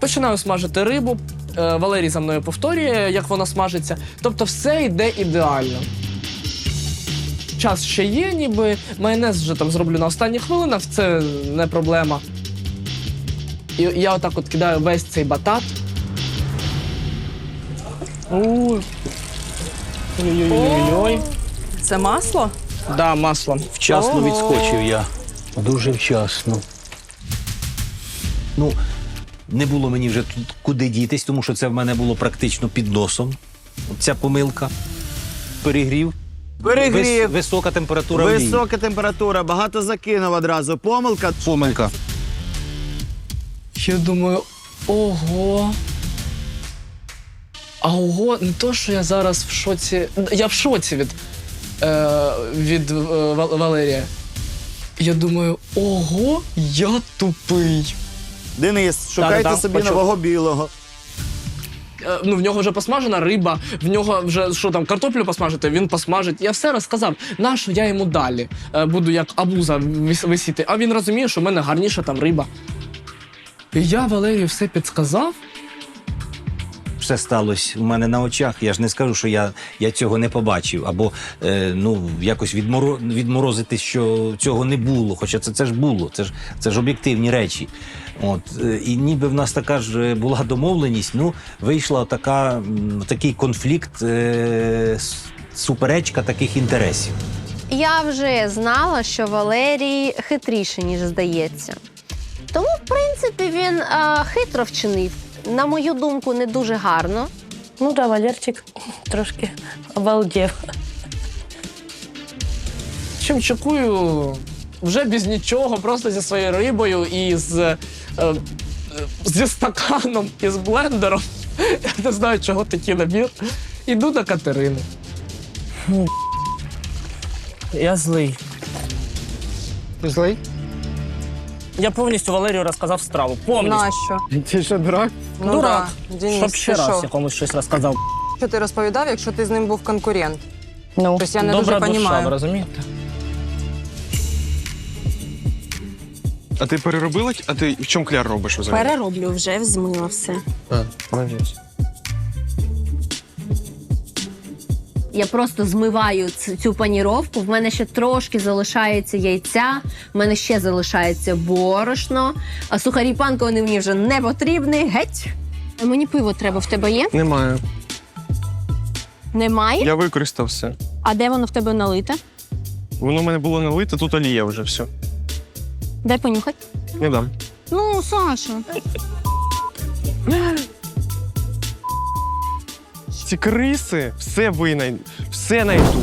Починаю смажити рибу. Е, Валерій за мною повторює, як вона смажиться. Тобто все йде ідеально. Час ще є, ніби майонез вже там зроблю на останніх хвилинах, це не проблема. І я отак от кидаю весь цей батат. Ой. Ой-ой-ой. Це масло? Да, масло. Вчасно відскочив я. Дуже вчасно. Ну, не було мені вже тут куди дітись, тому що це в мене було практично під носом. Ця помилка. Перегрів. Перегрів. Вис- висока температура. Висока температура, багато закинув одразу. Помилка. Помилка. Я думаю, ого. А ого, не то, що я зараз в шоці. Я в шоці від, е, від е, Валерія. Я думаю, ого, я тупий. Денис, шукайте Да-да-да, собі почув. нового білого. Е, ну, в нього вже посмажена риба, в нього вже що там, картоплю посмажити, він посмажить. Я все розказав. Нащо я йому далі е, буду як абуза вис- висіти. А він розуміє, що в мене гарніша там риба. І я Валерію все підсказав. Все сталося у мене на очах. Я ж не скажу, що я, я цього не побачив. Або е, ну, якось відморо, відморозити, що цього не було. Хоча це, це ж було, це ж, це ж об'єктивні речі. От, е, і ніби в нас така ж е, була домовленість, ну, вийшла така, такий конфлікт, е, суперечка таких інтересів. Я вже знала, що Валерій хитріший, ніж здається. Тому, в принципі, він а, хитро вчинив. На мою думку, не дуже гарно. Ну да, Валерчик трошки обалдів. Чим чекую вже без нічого, просто зі своєю рибою і з, зі стаканом і з блендером. Я не знаю, чого такий набір. Іду до Катерини. Я злий. Ти Злий? Я повністю Валерію розказав страву. Повністю. Нащо? Ти що, дурак? Ну Дурак. да. Денис, Щоб ти ще раз що? якомусь щось розказав. Що ти розповідав, якщо ти з ним був конкурент? Ну, Тобто я не Добра дуже розумію. розумієте? А ти переробила? А ти в чому кляр робиш взагалі? Перероблю вже, змила все. А, молодець. Я просто змиваю цю паніровку. В мене ще трошки залишається яйця, в мене ще залишається борошно. А сухарі панко вони мені вже не потрібні. Геть. Мені пиво треба, в тебе є? Немає. Немає? Я використав все. А де воно в тебе налите? Воно в мене було налите, тут олія вже все. Дай понюхать. Не дам. Ну, Саша. Ці криси все винай, все найдуть.